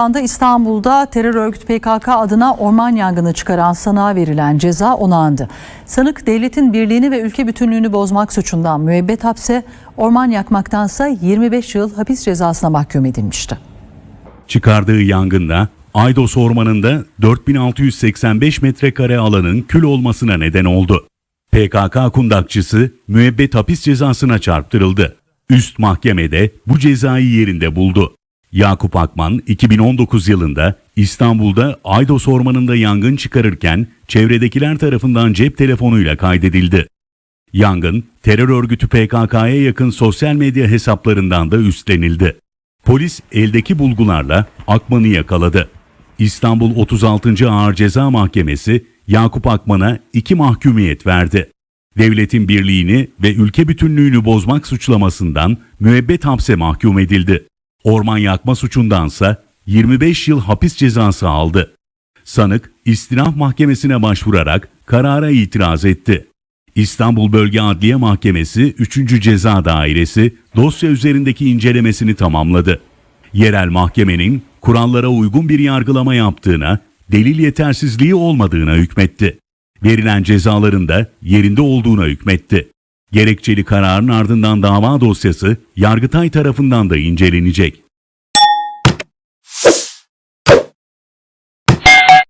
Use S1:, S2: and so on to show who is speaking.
S1: anda İstanbul'da terör örgütü PKK adına orman yangını çıkaran sanığa verilen ceza onandı. Sanık devletin birliğini ve ülke bütünlüğünü bozmak suçundan müebbet hapse, orman yakmaktansa 25 yıl hapis cezasına mahkum edilmişti.
S2: Çıkardığı yangında Aydos Ormanı'nda 4685 metrekare alanın kül olmasına neden oldu. PKK kundakçısı müebbet hapis cezasına çarptırıldı. Üst mahkemede bu cezayı yerinde buldu. Yakup Akman 2019 yılında İstanbul'da Aydos Ormanı'nda yangın çıkarırken çevredekiler tarafından cep telefonuyla kaydedildi. Yangın, terör örgütü PKK'ya yakın sosyal medya hesaplarından da üstlenildi. Polis eldeki bulgularla Akman'ı yakaladı. İstanbul 36. Ağır Ceza Mahkemesi Yakup Akman'a iki mahkumiyet verdi. Devletin birliğini ve ülke bütünlüğünü bozmak suçlamasından müebbet hapse mahkum edildi. Orman yakma suçundansa 25 yıl hapis cezası aldı. Sanık istinaf mahkemesine başvurarak karara itiraz etti. İstanbul Bölge Adliye Mahkemesi 3. Ceza Dairesi dosya üzerindeki incelemesini tamamladı. Yerel mahkemenin kurallara uygun bir yargılama yaptığına, delil yetersizliği olmadığına hükmetti. Verilen cezaların da yerinde olduğuna hükmetti. Gerekçeli kararın ardından dava dosyası Yargıtay tarafından da incelenecek.